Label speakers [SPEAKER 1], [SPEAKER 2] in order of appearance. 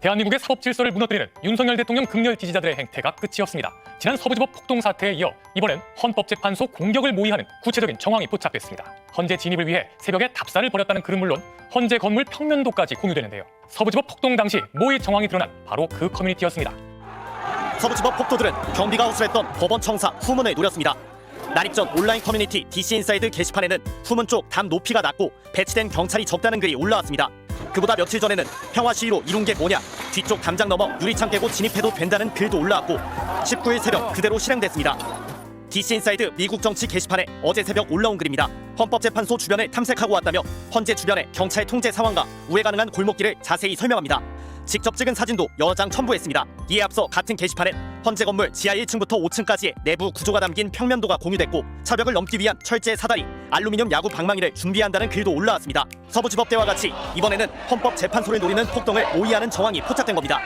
[SPEAKER 1] 대한민국의 사법 질서를 무너뜨리는 윤석열 대통령 극렬 지지자들의 행태가 끝이었습니다. 지난 서부지법 폭동 사태에 이어 이번엔 헌법재판소 공격을 모의하는 구체적인 정황이 포착됐습니다. 헌재 진입을 위해 새벽에 답사를 벌였다는 글은 물론 헌재 건물 평면도까지 공유되는데요. 서부지법 폭동 당시 모의 정황이 드러난 바로 그 커뮤니티였습니다.
[SPEAKER 2] 서부지법 폭도들은 경비가 호술했던 법원 청사 후문을 노렸습니다. 날입전 온라인 커뮤니티 DC 인사이드 게시판에는 후문 쪽 담 높이가 낮고 배치된 경찰이 적다는 글이 올라왔습니다. 그보다 며칠 전에는 평화 시위로 이룬 게 뭐냐 뒤쪽 담장 넘어 유리창 깨고 진입해도 된다는 글도 올라왔고 19일 새벽 그대로 실행됐습니다. DC 인사이드 미국 정치 게시판에 어제 새벽 올라온 글입니다. 헌법재판소 주변을 탐색하고 왔다며 헌재 주변의 경찰 통제 상황과 우회 가능한 골목길을 자세히 설명합니다. 직접 찍은 사진도 여러 장 첨부했습니다. 이에 앞서 같은 게시판엔 헌재 건물 지하 1층부터 5층까지의 내부 구조가 담긴 평면도가 공유됐고 차벽을 넘기 위한 철제 사다리, 알루미늄 야구 방망이를 준비한다는 글도 올라왔습니다. 서부지법 때와 같이 이번에는 헌법재판소를 노리는 폭동을 모의하는 정황이 포착된 겁니다.